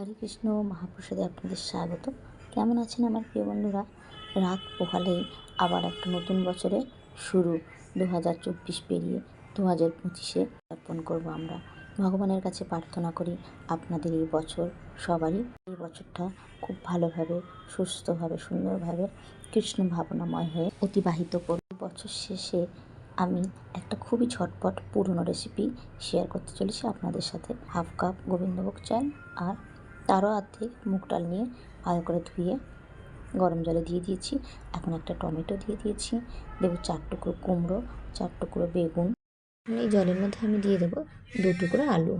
হরে কৃষ্ণ, মহাপ্রসাদে আপনাদের স্বাগত। কেমন আছেন আমার প্রিয় বন্ধুরা? রাত পোহালেই আবার একটা নতুন বছরে শুরু দু হাজার চব্বিশ পেরিয়ে দু হাজার পঁচিশে অর্পণ করব আমরা। ভগবানের কাছে প্রার্থনা করি, আপনাদের এই বছর সবারই, এই বছরটা খুব ভালোভাবে, সুস্থভাবে, সুন্দরভাবে কৃষ্ণ ভাবনাময় হয়ে অতিবাহিত করব। বছর শেষে আমি একটা খুবই ঝটপট পুরনো রেসিপি শেয়ার করতে চলেছি। আপনাদের সাথে হাফ কাপ গোবিন্দভোগ চাল আর তারও অর্ধেক মুগ ডাল নিয়ে ভালো করে ধুয়ে গরম জলে দিয়ে দিয়েছি। এখন একটা টমেটো দিয়ে দিয়েছি। দেবো চার টুকরো কুমড়ো, চার টুকরো বেগুন। এই জলের মধ্যে আমি দিয়ে দেবো দু টুকরো আলু।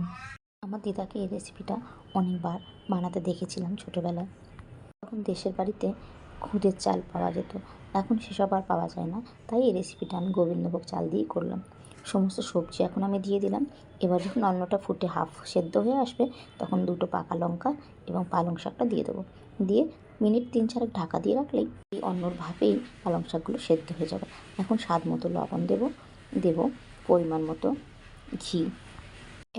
আমার দিদাকে এই রেসিপিটা অনেকবার বানাতে দেখেছিলাম ছোটোবেলায়। তখন দেশের বাড়িতে খুদের চাল পাওয়া যেত। এখন সেসব আর পাওয়া যায় না। তাই এই রেসিপিটা আমি গোবিন্দভোগ চাল দিয়েই করলাম। সমস্ত সবজি এখন আমি দিয়ে দিলাম। এবার যখন অন্নটা ফুটে হাফ সেদ্ধ হয়ে আসবে, তখন দুটো পাকা লঙ্কা এবং পালং শাকটা দিয়ে দেবো। দিয়ে মিনিট তিন চারেক ঢাকা দিয়ে রাখলেই এই অন্নর ভাবেই পালং শাকগুলো সেদ্ধ হয়ে যাবে। এখন স্বাদ মতো লবণ দেবো। দেবো পরিমাণ মতো ঘি।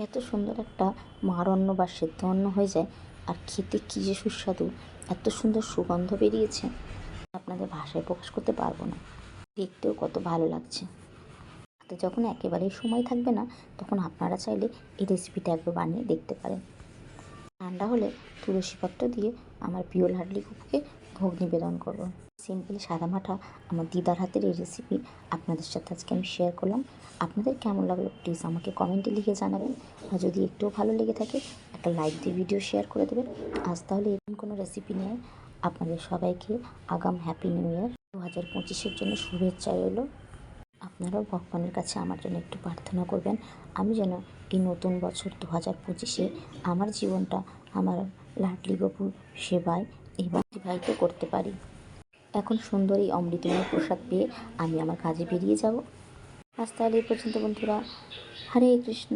এত সুন্দর একটা মার অন্ন বা সেদ্ধ অন্ন হয়ে যায়, আর খেতে কী যে সুস্বাদু, এত সুন্দর সুগন্ধ বেরিয়েছে। আপনাদের ভাষায় প্রকাশ করতে পারব না। দেখতেও কত ভালো লাগছে। হাতে যখন একেবারেই সময় থাকবে না, তখন আপনারা চাইলে এই রেসিপিটা একবার বানিয়ে দেখতে পারেন। ঠান্ডা হলে তুলসী পত্র দিয়ে আমার প্রিয় লাডলি কুকুকে ভোগ নিবেদন করব। সিম্পলি সাদামাঠা আমার দিদার হাতের এই রেসিপি আপনাদের সাথে আজকে আমি শেয়ার করলাম। আপনাদের কেমন লাগল প্লিজ আমাকে কমেন্টে লিখে জানাবেন। আর যদি একটুও ভালো লেগে থাকে, একটা লাইক দিয়ে ভিডিও শেয়ার করে দেবেন। আজ তাহলে এরকম কোনো রেসিপি নিয়ে আপনাদের সবাইকে আগাম হ্যাপি নিউ ইয়ার দু হাজার পঁচিশের জন্য শুভেচ্ছা রইল। আপনারাও ভগবানের কাছে আমার জন্য একটু প্রার্থনা করবেন। আমি যেন এই নতুন বছর দু হাজার পঁচিশে আমার জীবনটা, আমার লাডলি বাবুর সেবায় এবং অতিবাহিত করতে পারি। এখন সুন্দর এই অমৃতময় প্রসাদ পেয়ে আমি আমার কাজে বেরিয়ে যাব। আজ তাহলে এই পর্যন্ত বন্ধুরা। হরে কৃষ্ণ।